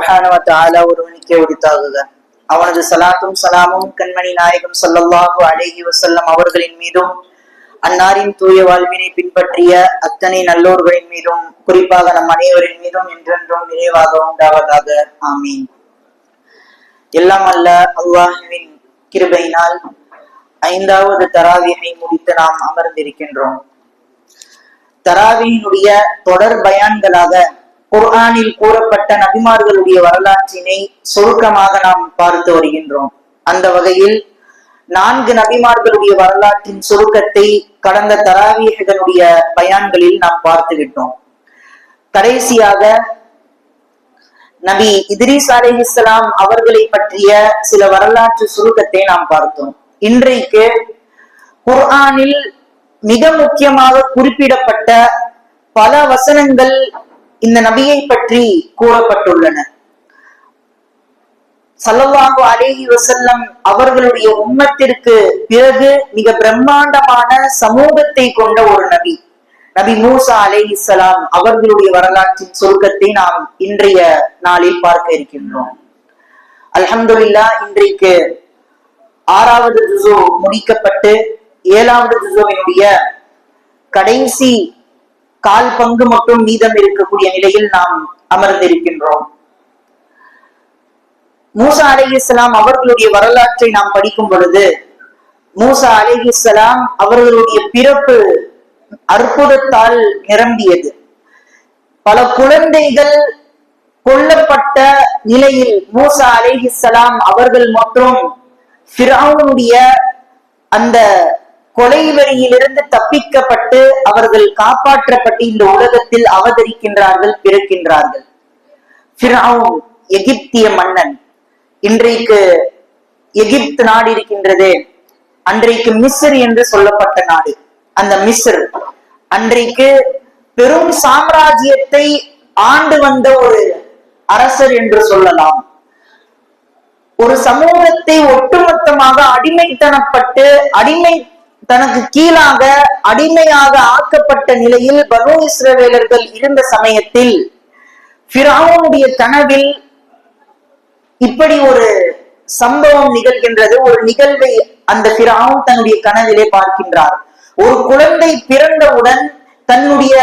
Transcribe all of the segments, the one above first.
சுப்ஹானஹு ஒருவனுக்கே உரித்தாகுக. அவனது சலாத்தும் சலாமும் கண்மணி நாயகம் சல்லல்லாஹு அலேஹி வசல்லம் அவர்களின் மீதும் அன்னாரின் தூய வாழ்வினை பின்பற்றிய அத்தனை நல்லோர்களின் மீதும் குறிப்பாக நம் அனைவரின் மீதும் என்றென்றும் நிறைவாக உண்டாவதாக. ஆமீன். எல்லாம் அல்ல அல்லாஹுவின் கிருபையினால் ஐந்தாவது தராவியை முடித்து நாம் அமர்ந்திருக்கின்றோம். தராவியினுடைய தொடர் பயான்களாக குர்ஆனில் கூறப்பட்ட நபிமார்களுடைய வரலாற்றினை சுருக்கமாக நாம் பார்த்து வருகின்றோம். அந்த வகையில் நான்கு நபிமார்களுடைய வரலாற்றின் சுருக்கத்தை கடந்த தராவீகனுடைய பயான்களில் நாம் பார்த்து விட்டோம். கடைசியாக நபி இதிரிஸ் அலே இஸ்லாம் அவர்களை பற்றிய சில வரலாற்று சுருக்கத்தை நாம் பார்த்தோம். இன்றைக்கு குர்ஆனில் மிக முக்கியமாக குறிப்பிடப்பட்ட பல வசனங்கள் இந்த நபியை பற்றி கூறப்பட்டுள்ளன. சல்லல்லாஹு அலேஹி வசல்லம் அவர்களுடைய உம்மத்திற்கு பிறகு மிக பிரம்மாண்டமான சமூகத்தை கொண்ட ஒரு நபி. நபி மூசா அலைஹிஸ்ஸலாம் அவர்களுடைய வரலாற்றின் சுருக்கத்தை நாம் இன்றைய நாளில் பார்க்க இருக்கின்றோம். அல்ஹம்துல்லா இன்றைக்கு ஆறாவது ஜுசு முடிக்கப்பட்டு ஏழாவது ஜுசுவினுடைய கடைசி கால் பங்கு மட்டும் மீதம் இருக்கக்கூடிய நிலையில் நாம் அமர்ந்திருக்கின்றோம். மூசா அலிஹிஸ்லாம் அவர்களுடைய வரலாற்றை நாம் படிக்கும் பொழுது மூசா அலிஹிஸ்லாம் அவர்களுடைய பிறப்பு அற்புதத்தால் நிரம்பியது. பல குழந்தைகள் கொல்லப்பட்ட நிலையில் மூசா அலிஹிஸ்லாம் அவர்கள் மற்றும் அந்த கொலை வழியிலிருந்து தப்பிக்கப்பட்டு அவர்கள் காப்பாற்றப்பட்டு இந்த உலகத்தில் அவதரிக்கின்றார்கள் பிறக்கின்றார்கள். எகிப்திய மன்னன். இன்றைக்கு எகிப்து நாடு இருக்கின்றது. அன்றைக்கு மிஸ்ர் என்று சொல்லப்பட்ட நாடு. அந்த மிஸ்ர். அன்றைக்கு பெரும் சாம்ராஜ்யத்தை ஆண்டு வந்த ஒரு அரசர் என்று சொல்லலாம். ஒரு சமூகத்தை ஒட்டுமொத்தமாக அடிமைத்தனப்பட்டு அடிமை தனக்கு கீழாக அடிமையாக ஆக்கப்பட்ட நிலையில் பனு இஸ்ரவேலர்கள் இருந்த சமயத்தில் ஃபிரௌனுடைய கனவில் இப்படி ஒரு சம்பவம் நிகழ்கின்றது. ஒரு நிகழ்வை அந்த பிராவும் தன்னுடைய கனவிலே பார்க்கின்றார். ஒரு குழந்தை பிறந்தவுடன் தன்னுடைய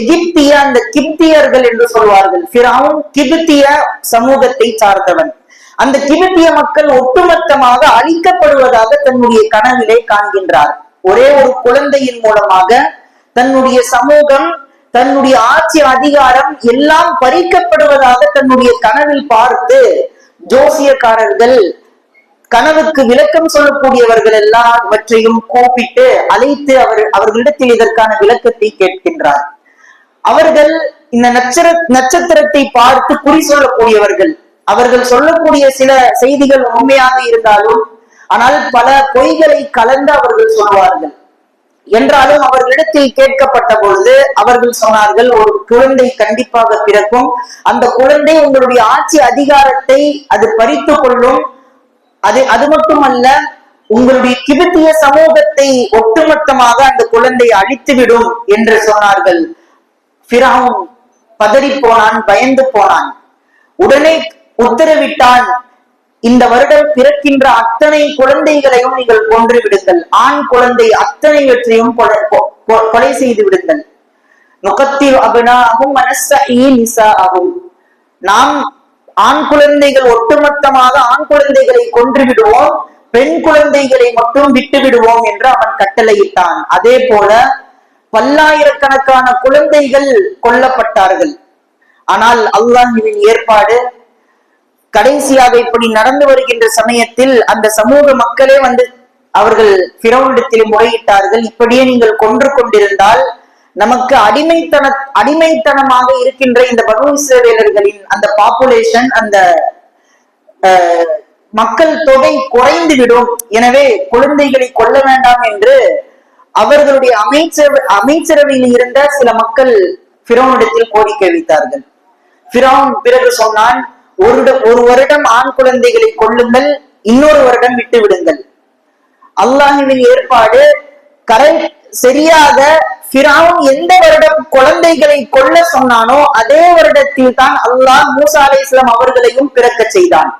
எகிப்திய அந்த கிப்தியர்கள் என்று சொல்வார்கள். பிராவும் கிபித்திய சமூகத்தை சார்ந்தவன். அந்த திபெத்திய மக்கள் ஒட்டுமொத்தமாக அழிக்கப்படுவதாக தன்னுடைய கனவிலே காண்கின்றார். ஒரே ஒரு குழந்தையின் மூலமாக தன்னுடைய சமூகம் தன்னுடைய ஆட்சி அதிகாரம் எல்லாம் பறிக்கப்படுவதாக தன்னுடைய கனவில் பார்த்து ஜோசியக்காரர்கள் கனவுக்கு விளக்கம் சொல்லக்கூடியவர்கள் எல்லாவற்றையும் கூப்பிட்டு அழைத்து அவர் அவர்களிடத்தில் இதற்கான விளக்கத்தை கேட்கின்றார். அவர்கள் இந்த நட்சத்திர நட்சத்திரத்தை பார்த்து குறி சொல்லக்கூடியவர்கள். அவர்கள் சொல்லக்கூடிய சில செய்திகள் உண்மையாக இருந்தாலும் ஆனால் பல பொய்களை கலந்து அவர்கள் சொல்வார்கள். என்றாலும் அவர்களிடத்தில் கேட்கப்பட்ட பொழுது அவர்கள் சொன்னார்கள் ஒரு குழந்தை கண்டிப்பாக பிறக்கும். அந்த குழந்தை உங்களுடைய ஆட்சி அதிகாரத்தை அது பறித்து கொள்ளும். அது அது மட்டுமல்ல உங்களுடைய கிபித்திய சமூகத்தை ஒட்டுமொத்தமாக அந்த குழந்தை அழித்துவிடும் என்று சொன்னார்கள். பிராவும் பதறி போனான் பயந்து போனான். உடனே உத்தரவிட்டான் இந்த வருடம் பிறக்கின்ற அத்தனை குழந்தைகளையும் நீங்கள் கொன்று விடுங்கள். ஆண் குழந்தை அத்தனைவற்றையும் கொலை கொ- கொலை செய்து விடுங்கள். நுகத்தில் அபினாகும் மனசா ஆகும் நாம் ஆண் குழந்தைகள் ஒட்டுமொத்தமாக ஆண் குழந்தைகளை கொன்று விடுவோம் பெண் குழந்தைகளை மட்டும் விட்டு விடுவோம் என்று அவன் கட்டளையிட்டான். அதே போல பல்லாயிரக்கணக்கான குழந்தைகள் கொல்லப்பட்டார்கள். ஆனால் அல்லாஹுவின் ஏற்பாடு கடைசியாக இப்படி நடந்து வருகின்ற சமயத்தில் அந்த சமூக மக்களே வந்து அவர்கள் பிறவனிடத்தில் முறையிட்டார்கள். இப்படியே நீங்கள் கொன்று கொண்டிருந்தால் நமக்கு அடிமைத்தன அடிமைத்தனமாக இருக்கின்ற இந்த பனு இஸ்ரவேலர்களின் அந்த பாப்புலேஷன் அந்த மக்கள் தொகை குறைந்து விடும். எனவே குழந்தைகளை கொல்ல வேண்டாம் என்று அவர்களுடைய அமைச்சர் அமைச்சரவையில் இருந்த சில மக்கள் பிறவனிடத்தில் கோரிக்கை வைத்தார்கள். பிறகு சொன்னான் ஒரு ஒரு வருடம் ஆண் குழந்தைகளை கொள்ளுங்கள் இன்னொரு வருடம் விட்டு விடுங்கள். அல்லாஹுவின் ஏற்பாடு கரை சரியாக பிராவும் எந்த வருடம் குழந்தைகளை கொல்ல சொன்னானோ அதே வருடத்தில் தான் அல்லாஹ் மூசா அலை இஸ்லாம் அவர்களையும் பிறக்க செய்தான்.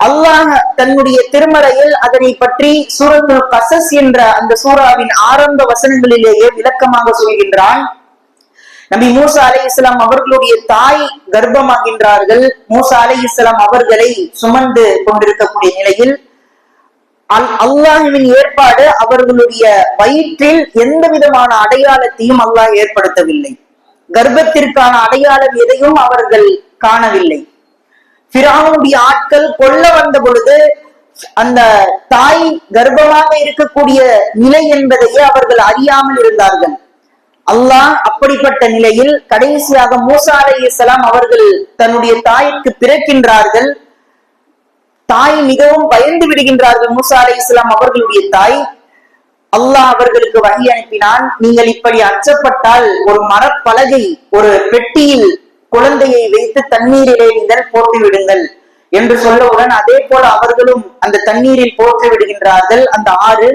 அல்லாஹ் தன்னுடைய திருமறையில் அதனை பற்றி சூரத்துல் கசஸ் என்ற அந்த சூறாவின் ஆரம்ப வசனங்களிலேயே விளக்கமாக சொல்கின்றான். நபி மூசா அலை இஸ்லாம் அவர்களுடைய தாய் கர்ப்பமாகின்றார்கள். மூசா அலை இஸ்லாம் அவர்களை சுமந்து கொண்டிருக்கக்கூடிய நிலையில் அல்லாஹுவின் ஏற்பாடு அவர்களுடைய வயிற்றில் எந்த விதமான அடையாளத்தையும் அல்லாஹ் ஏற்படுத்தவில்லை. கர்ப்பத்திற்கான அடையாளம் எதையும் அவர்கள் காணவில்லை. பிராவுடைய ஆட்கள் கொல்ல வந்த பொழுது அந்த தாய் கர்ப்பமாக இருக்கக்கூடிய நிலை என்பதையே அவர்கள் அறியாமல் இருந்தார்கள். அல்லாஹ் அப்படிப்பட்ட நிலையில் கடைசியாக மூசா அலை இஸ்லாம் அவர்கள் தன்னுடைய தாய்க்கு பிறக்கின்றார்கள். தாய் மிகவும் பயந்து விடுகின்றார்கள் மூசா அலை இஸ்லாம் அவர்களுடைய தாய். அல்லாஹ் அவர்களுக்கு வகி அனுப்பினான். நீங்கள் இப்படி அச்சப்பட்டால் ஒரு மரப்பலகை ஒரு பெட்டியில் குழந்தையை வைத்து தண்ணீரிலே நீங்கள் போட்டு விடுங்கள் என்று சொல்லவுடன் அதே போல அவர்களும் அந்த தண்ணீரில் போட்டு விடுகின்றார்கள். அந்த ஆறு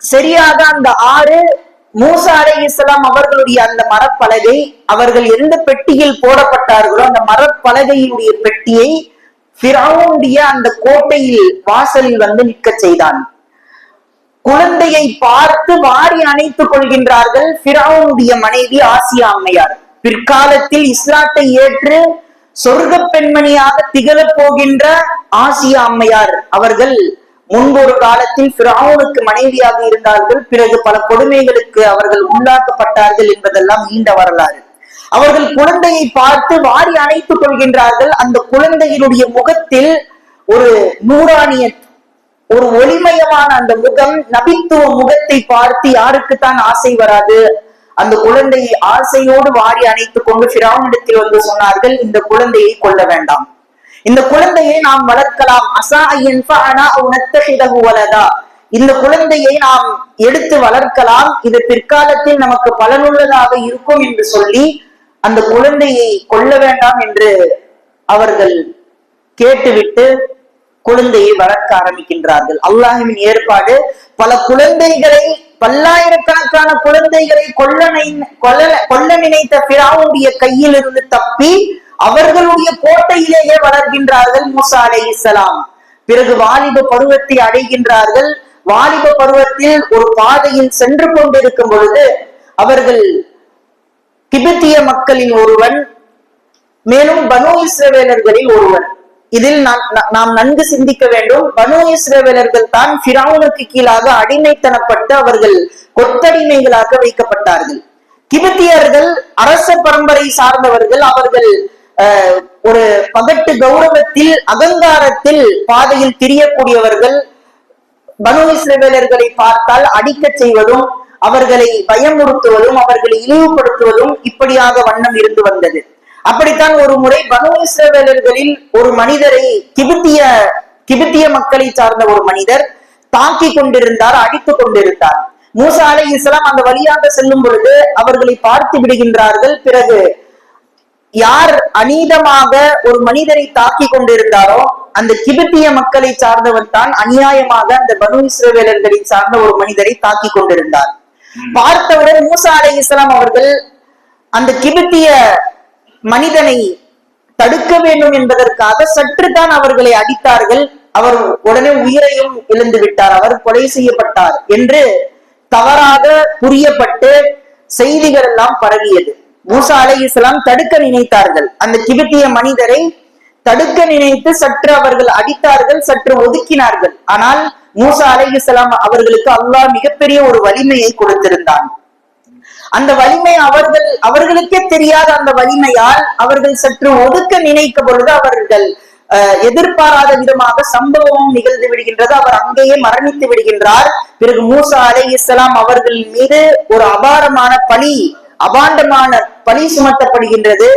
சரியாக அந்த ஆறு மூசா அலை இஸ்லாம் அவர்களுடைய அந்த மரப்பலகை அவர்கள் எந்த பெட்டியில் போடப்பட்டார்களோ அந்த மரப்பலகையினுடைய பெட்டியை பிராவுடைய அந்த கோட்டையில் வாசலில் வந்து நிற்க செய்தான். குழந்தையை பார்த்து வாரி அணைத்துக் கொள்கின்றார்கள் பிராவுடைய மனைவி ஆசியா அம்மையார். பிற்காலத்தில் இஸ்லாத்தை ஏற்று சொர்க்க பெண்மணியாக திகழப் போகின்ற ஆசியா அம்மையார் அவர்கள் முன்பு ஒரு காலத்தில் பிராவுனுக்கு மனைவியாக இருந்தார்கள். பிறகு பல கொடுமைகளுக்கு அவர்கள் உள்ளாக்கப்பட்டார்கள் என்பதெல்லாம் நீண்ட வரலாறு. அவர்கள் குழந்தையை பார்த்து வாரி அணைத்துக் கொள்கின்றார்கள். அந்த குழந்தையினுடைய முகத்தில் ஒரு நூறானிய ஒரு ஒளிமயமான அந்த முகம் நபித்துவ முகத்தை பார்த்து யாருக்குத்தான் ஆசை வராது. அந்த குழந்தையை ஆசையோடு வாரி அணைத்துக் கொண்டு பிராவனிடத்தில் வந்து சொன்னார்கள் இந்த குழந்தையை கொல்ல வேண்டாம். இந்த குழந்தையை நாம் வளர்க்கலாம். இந்த குழந்தையை நாம் எடுத்து வளர்க்கலாம். இது பிற்காலத்தில் நமக்கு பலனுள்ளதாக இருக்கும் என்று சொல்லி அந்த குழந்தையை கொல்ல வேண்டாம் என்று அவர்கள் கேட்டுவிட்டு குழந்தையை வளர்க்க ஆரம்பிக்கின்றார்கள். அல்லாஹுவின் ஏற்பாடு பல குழந்தைகளை பல்லாயிரக்கணக்கான குழந்தைகளை கொல்ல கொல்ல கொல்ல நினைத்த பிராவுடைய கையில் இருந்து தப்பி அவர்களுடைய கோட்டையிலேயே வளர்கின்றார்கள் மூசா அலை இஸ்லாம் பிறகு வாலிப பருவத்தை அடைகின்றார்கள். வாலிப பருவத்தில் ஒரு பாதையில் சென்று கொண்டிருக்கும் பொழுது அவர்கள் திபெத்திய மக்களின் ஒருவன் மேலும் பனு இஸ்ரவேலர்களில் ஒருவன். இதில் நாம் நன்கு சிந்திக்க வேண்டும். பனு இஸ்ரவேலர்கள் தான் பிராவுனுக்கு கீழாக அடிமைத்தனப்பட்டு அவர்கள் கொத்தடிமைகளாக வைக்கப்பட்டார்கள். திபெத்தியர்கள் அரச பரம்பரை சார்ந்தவர்கள். அவர்கள் ஒரு பகட்டு கௌரவத்தில் அகங்காரத்தில் பாதையில் திரியக்கூடியவர்கள் பனு இஸ்ரவேலர்களை பார்த்தால் அடிக்க செய்வதும் அவர்களை பயமுறுத்துவதும் அவர்களை இழிவுபடுத்துவதும் இப்படியாக வண்ணம் இருந்து வந்தது. அப்படித்தான் ஒரு முறை பனு இஸ்ரவேலர்களில் ஒரு மனிதரை கிபித்திய கிபித்திய மக்களை சார்ந்த ஒரு மனிதர் தாக்கி கொண்டிருந்தார் அடித்துக் கொண்டிருந்தார். மூசா அலை இஸ்லாம் அந்த வழியாக செல்லும் பொழுது அவர்களை பார்த்து விடுகின்றார்கள். பிறகு யார் அநீதமாக ஒரு மனிதரை தாக்கி கொண்டிருந்தாரோ அந்த கிபித்திய மக்களை சார்ந்தவன் தான் அநியாயமாக அந்த பனு இஸ்ரவேலர்களை சார்ந்த ஒரு மனிதரை தாக்கி கொண்டிருந்தார். பார்த்தவுடன் மூசா அலை இஸ்லாம் அவர்கள் அந்த கிபித்திய மனிதனை தடுக்க வேண்டும் என்பதற்காக சற்று தான் அவர்களை அடித்தார்கள். அவர் உடனே உயிரையும் இழந்து விட்டார். அவர் கொலை செய்யப்பட்டார் என்று தவறாக புரியப்பட்டு செய்திகள் எல்லாம் பரவியது. மூசா அலை இஸ்லாம் தடுக்க நினைத்தார்கள். அந்த கிபித்திய மனிதரை தடுக்க நினைத்து சற்று அவர்கள் அடித்தார்கள் சற்று ஒதுக்கினார்கள். ஆனால் மூசா அலை இஸ்லாம் அவர்களுக்கு அல்லாஹ் மிகப்பெரிய ஒரு வலிமையை கொடுத்திருந்தான். அந்த வலிமை அவர்கள் அவர்களுக்கே தெரியாத அந்த வலிமையால் அவர்கள் சற்று ஒதுக்க நினைக்க பொழுது அவர்கள் எதிர்பாராத விதமாக சம்பவமும் நிகழ்ந்து விடுகின்றது. அவர் அங்கேயே மரணித்து விடுகின்றார். பிறகு மூசா அலை இஸ்லாம் அவர்கள் மீது ஒரு அபாரமான பணி அபாண்டமான பழி சுமத்தப்படுகின்றது.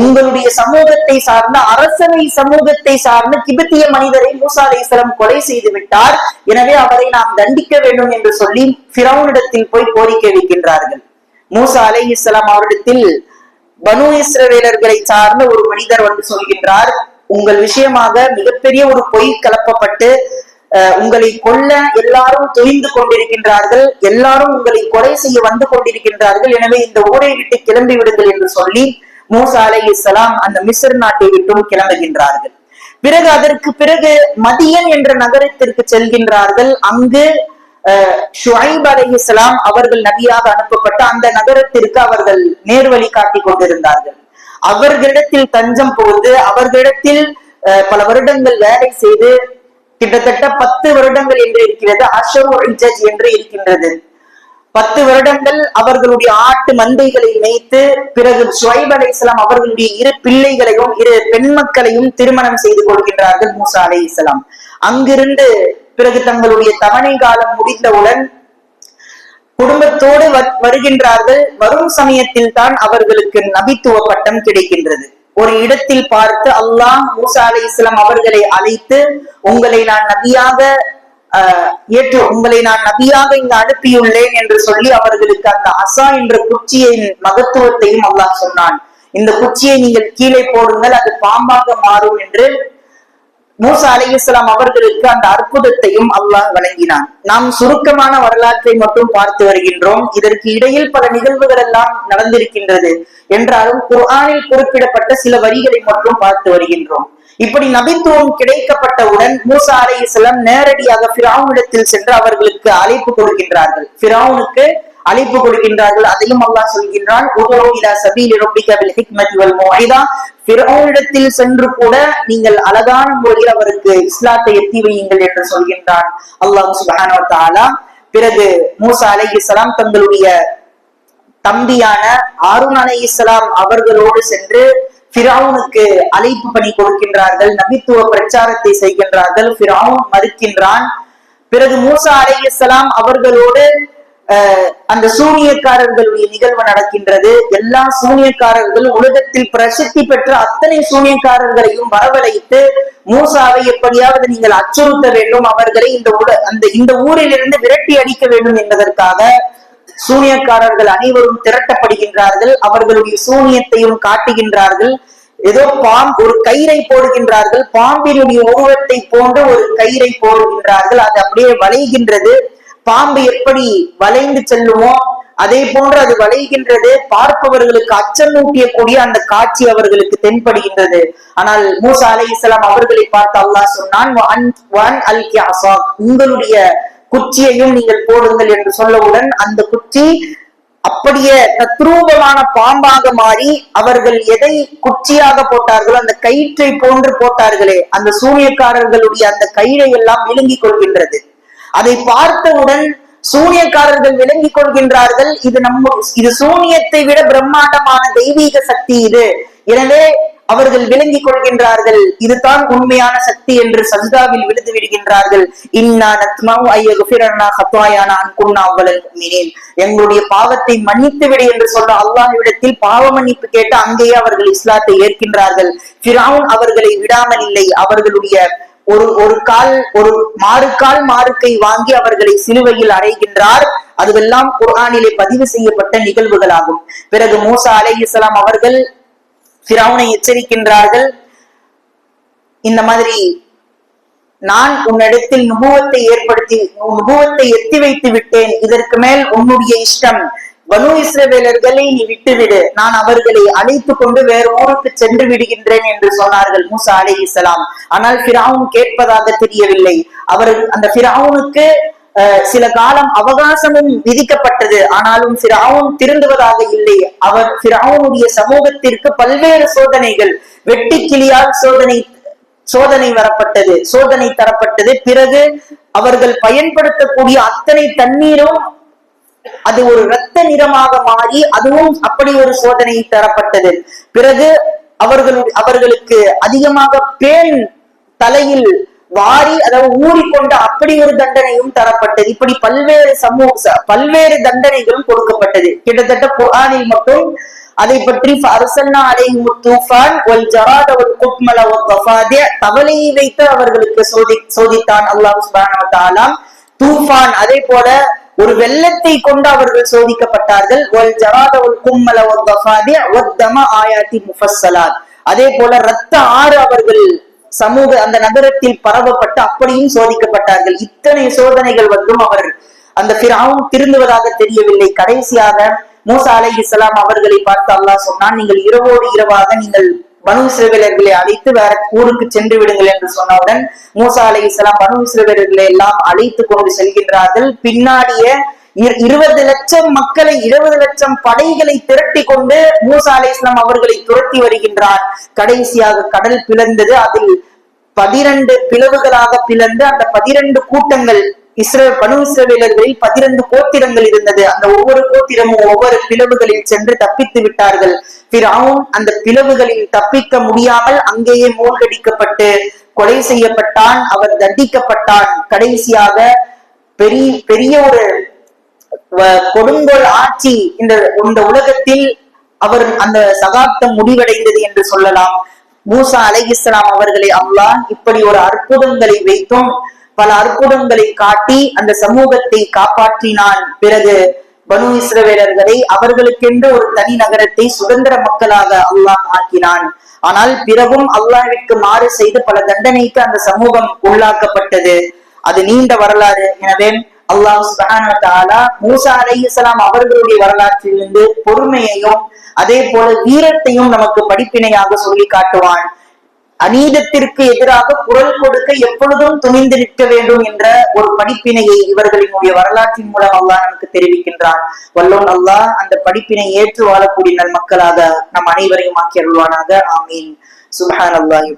உங்களுடைய சமூகத்தை சார்ந்த அரசவை சமூகத்தை சார்ந்த கிபத்திய மனிதரை மூசா அலை கொலை செய்து விட்டார். எனவே அவரை நாம் தண்டிக்க வேண்டும் என்று சொல்லி பிரவுனிடத்தில் போய் கோரிக்கை வைக்கின்றார்கள். மூசா அலை இஸ்லாம் அவரிடத்தில் பனு இஸ்ரவேலர்களை சார்ந்த ஒரு மனிதர் வந்து சொல்கின்றார் உங்கள் விஷயமாக மிகப்பெரிய ஒரு பொய் கலப்பப்பட்டு உங்களை கொல்ல எல்லாரும் துணிந்து கொண்டிருக்கின்றார்கள். எல்லாரும் உங்களை கொலை செய்ய வந்து கொண்டிருக்கின்றார்கள். எனவே இந்த ஊரை விட்டு கிளம்பி விடுங்கள் என்று சொல்லி மூசா அலை இஸ்லாம் அந்த மிஸ்ர் நாட்டை விட்டும் கிளம்புகின்றார்கள். பிறகு அதற்கு பிறகு மதியன் என்ற நகரத்திற்கு செல்கின்றார்கள். அங்கு அஹ், அலை இஸ்லாம் அவர்கள் நபியாக அனுப்பப்பட்ட அந்த நகரத்திற்கு அவர்கள் நேர்வழி காட்டிக் கொண்டிருந்தார்கள். அவர்களிடத்தில் தஞ்சம் புகுந்து அவர்களிடத்தில் பல வருடங்கள் வேலை செய்து கிட்டத்தட்ட பத்து வருடங்கள் என்று இருக்கிறது அஷரு என்று இருக்கின்றது. பத்து வருடங்கள் அவர்களுடைய ஆட்டு மந்தைகளை மேய்த்து பிறகு ஸ்வைப் அலை இஸ்லாம் அவர்களுடைய இரு பிள்ளைகளையும் இரு பெண் மக்களையும் திருமணம் செய்து கொள்கின்றார்கள் மூசா இஸ்லாம். அங்கிருந்து பிறகு தங்களுடைய தவணை காலம் முடிந்தவுடன் குடும்பத்தோடு வ- வருகின்றார்கள். வரும் சமயத்தில் தான் அவர்களுக்கு நபித்துவ பட்டம் கிடைக்கின்றது. ஒரு இடத்தில் பார்த்து அல்லாஹ் மூசா அலை இஸ்லாம் அவர்களை அழைத்து உங்களை நான் நபியாக ஆஹ், ஏற்று உங்களை நான் நபியாக இங்கு அனுப்பியுள்ளேன் என்று சொல்லி அவர்களுக்கு அந்த அசா என்ற குச்சியின் மகத்துவத்தையும் அல்லாஹ் சொன்னான். இந்த குச்சியை நீங்கள் கீழே போடுங்கள் அது பாம்பாக மாறும் என்று மூசா அலி இஸ்லாம் அவர்களுக்கு அந்த அற்புதத்தையும் அல்லாஹ் வழங்கினான். நாம் சுருக்கமான வரலாற்றை மட்டும் பார்த்து வருகின்றோம். இதற்கு இடையில் பல நிகழ்வுகள் எல்லாம் நடந்திருக்கின்றது. என்றாலும் குர்ஆனில் குறிப்பிடப்பட்ட சில வரிகளை மட்டும் பார்த்து வருகின்றோம். இப்படி நபித்துவம் கிடைக்கப்பட்டவுடன் மூசா அலை இஸ்லாம் நேரடியாக பிராவுனிடத்தில் சென்று அவர்களுக்கு அழைப்பு கொடுக்கின்றார்கள். பிராவுனுக்கு அழைப்பு கொடுக்கின்றார்கள். அதையும் அல்லாஹ் சொல்கின்றான் உதவு சென்று கூட நீங்கள் அழகான முறையில் அவருக்கு இஸ்லாத்தை எத்தி வையுங்கள் என்று சொல்கின்றான். அல்லாஹ் சுபானா பிறகு மூசா அலைஹிஸ்ஸலாம் தங்களுடைய தம்பியான ஆருண் அலை இஸ்லாம் அவர்களோடு சென்று பிராவுனுக்கு அழைப்பு பணி கொடுக்கின்றார்கள். நபித்துவ பிரச்சாரத்தை செய்கின்றார்கள். பிராவுன் மறுக்கின்றான். பிறகு மூசா அலைஹிஸ்ஸலாம் அவர்களோடு அந்த சூனியக்காரர்களுடைய நிகழ்வு நடக்கின்றது. எல்லா சூனியக்காரர்கள் உலகத்தில் பிரசித்தி பெற்ற அத்தனை சூனியக்காரர்களையும் வரவழைத்து மூசாவை எப்படியாவது நீங்கள் அச்சுறுத்த வேண்டும் அவர்களை இந்த உல அந்த இந்த ஊரிலிருந்து விரட்டி அடிக்க வேண்டும் என்பதற்காக சூனியக்காரர்கள் அனைவரும் திரட்டப்படுகின்றார்கள். அவர்களுடைய சூனியத்தையும் காட்டுகின்றார்கள். ஏதோ பாம் ஒரு கயிறை போடுகின்றார்கள். பாம்பினுடைய உருவத்தை போன்று ஒரு கயிறை போடுகின்றார்கள். அது அப்படியே வளைகின்றது. பாம்பு எப்படி வளைந்து செல்லுமோ அதே போன்று அது வளைகின்றது. பார்ப்பவர்களுக்கு அச்சமூட்டியக்கூடிய அந்த காட்சி அவர்களுக்கு தென்படுகின்றது. ஆனால் மூசா அலை இஸ்லாம் அவர்களை பார்த்து அல்லாஹ் சொன்னான் உங்களுடைய குச்சியையும் நீங்கள் போடுங்கள் என்று சொல்லவுடன் அந்த குச்சி அப்படியே தத்ரூபமான பாம்பாக மாறி அவர்கள் எதை குச்சியாக போட்டார்களோ அந்த கயிற்றை போன்று போட்டார்களே அந்த சூரியக்காரர்களுடைய அந்த கயிறை எல்லாம் விழுங்கிக் கொள்கின்றது. அதை பார்த்தவுடன் சூனியக்காரர்கள் விளங்கிக் கொள்கின்றார்கள். இது நம்ம இது சூனியத்தை விட பிரம்மாண்டமான தெய்வீக சக்தி இது. எனவே அவர்கள் விளங்கிக் கொள்கின்றார்கள். இதுதான் உண்மையான சக்தி என்று சஜிதாவில் விழுந்து விடுகின்றார்கள். இன்னா அன்குன்னா எங்களுடைய பாவத்தை மன்னித்து விடு என்று சொல்ல அல்லாஹ்விடத்தில் பாவ மன்னிப்பு கேட்டு அங்கேயே அவர்கள் இஸ்லாத்தை ஏற்கின்றார்கள். ஃபிரௌன் அவர்களை விடாமல் இல்லை. அவர்களுடைய ஒரு ஒரு கால் ஒரு மாறுக்கால் மாறுக்கை வாங்கி அவர்களை சிலுவையில் அறைகின்றார். அதுவெல்லாம் குர்ஆனிலே பதிவு செய்யப்பட்ட நிகழ்வுகளாகும். பிறகு மூசா அலைஹிஸ்ஸலாம் அவர்கள் ஃபிரௌனை எச்சரிக்கின்றார்கள். இந்த மாதிரி நான் உன்னிடத்தில் நுபுவத்தை ஏற்படுத்தி நுபுவத்தை எத்தி வைத்து விட்டேன். இதற்கு மேல் உன்னுடைய இஷ்டம் பனு இஸ்ரவேலர்களை நீ விட்டுவிடு. நான் அவர்களை அழைத்து கொண்டு வேற ஊருக்கு சென்று விடுகின்றேன் என்று சொன்னார்கள் மூசா அலைஹிஸ்ஸலாம் ஆனால் பிராவும் கேட்பதாக தெரியவில்லை. அவர் அந்த பிராவுனுக்கு சில காலம் அவகாசமும் விதிக்கப்பட்டது. ஆனாலும் பிராவும் திருந்துவதாக இல்லை. அவர் பிராவுனுடைய சமூகத்திற்கு பல்வேறு சோதனைகள் வெட்டி கிளியால் சோதனை சோதனை வரப்பட்டது சோதனை தரப்பட்டது. பிறகு அவர்கள் பயன்படுத்தக்கூடிய அத்தனை தண்ணீரும் அது ஒரு இரத்த நிறமாக மாறி அதுவும் அப்படி ஒரு சோதனை தரப்பட்டது. பிறகு அவர்களுடைய அவர்களுக்கு அதிகமாக பேன் தலையில் வாரி அதாவது ஊறிக்கொண்ட அப்படி ஒரு தண்டனையும் தரப்பட்டது. இப்படி பல்வேறு சமூக பல்வேறு தண்டனைகளும் கொடுக்கப்பட்டது. கிட்டத்தட்ட குரானில் மட்டும் அதை பற்றி அரசன்னா அலைஹிம் தூஃபான் ஒல் ஜராத ஒல் குட்மல ஒல் தஃபாதிய தவளையை வைத்து அவர்களுக்கு சோதி சோதித்தான். அல்லாஹ் சுபான தூஃபான். அதே போல ஒரு வெள்ளத்தை கொண்டு அவர்கள் சோதிக்கப்பட்டார்கள். ஒல் ஜராத ஒல் கும்மல ஒத்தம ஆயாத்தி முஃபஸ்ஸலாத். அதே போல ரத்த ஆறு அவர்கள் சமூக அந்த நகரத்தில் பரவப்பட்டு அப்படியும் சோதிக்கப்பட்டார்கள். இத்தனை சோதனைகள் வந்தும் அவர் அந்த பிராவும் திருந்துவதாக தெரியவில்லை. கடைசியாக மூசா அலை இஸ்லாம் அவர்களை பார்த்து அல்லாஹ் சொன்னான் நீங்கள் இரவோடு இரவாக நீங்கள் பனு இஸ்ரவேலர்களை அழைத்து வேற ஊருக்கு சென்று விடுங்கள் என்று சொன்னவுடன் மூசா அலை இஸ்லாம் பனு இஸ்ரவேலர்களை எல்லாம் அழைத்து கொண்டு செல்கின்றார்கள். பின்னாடிய இருபது லட்சம் மக்களை இருபது லட்சம் படைகளை திரட்டி கொண்டு மூசா அலை இஸ்லாம் அவர்களை துரத்தி வருகின்றார். கடைசியாக கடல் பிளந்தது. அதில் பதிரண்டு பிளவுகளாக பிளந்து அந்த பதிரண்டு கூட்டங்கள் இஸ்ரே பனு இஸ்ரவேலர்களில் பதினெண்டு கோத்திரங்கள் இருந்தது. அந்த ஒவ்வொரு கோத்திரமும் ஒவ்வொரு பிளவுகளில் சென்று தப்பித்து விட்டார்கள். பிறவும் அந்த பிளவுகளில் தப்பிக்க முடியாமல் அங்கேயே மூழ்கடிக்கப்பட்டு கொலை செய்யப்பட்டான் அவர் தண்டிக்கப்பட்டான். கடைசியாக பெரிய பெரிய ஒரு கொடுங்கோல் ஆட்சி இந்த இந்த உலகத்தில் அவர் அந்த சகாப்தம் முடிவடைந்தது என்று சொல்லலாம். மூசா அலைஹிஸ்ஸலாம் அவர்களை அல்லாஹ் இப்படி ஒரு அற்புதங்களை வைத்தும். பல அற்புதங்களை காட்டி அந்த சமூகத்தை காப்பாற்றினான். பிறகு பனு இஸ்ரவேலர்களை அவர்களுக்கென்று ஒரு தனி நகரத்தை சுதந்திர மக்களாக அல்லாஹ் ஆக்கினான். ஆனால் பிறகும் அல்லாஹிற்கு மாறு செய்து பல தண்டனைக்கு அந்த சமூகம் உள்ளாக்கப்பட்டது. அது நீண்ட வரலாறு. எனவே அல்லாஹ் சுபானா மூசா அலை இஸ்லாம் அவர்களுடைய வரலாற்றிலிருந்து பொறுமையையும் அதே போல வீரத்தையும் நமக்கு படிப்பினையாக சொல்லி காட்டுவான். அநீதத்திற்கு எதிராக குரல் கொடுக்க எப்பொழுதும் துணிந்து நிற்க வேண்டும் என்ற ஒரு படிப்பினையை இவர்களினுடைய வரலாற்றின் மூலம் அல்லாஹ் நமக்கு தெரிவிக்கின்றான். வல்லோன் அல்லாஹ் அந்த படிப்பினை ஏற்று வாழக்கூடிய நல் மக்களாக நம் அனைவரையும் ஆக்கி அருள்வானாக. ஆமீன். சுபஹான் அல்லாஹி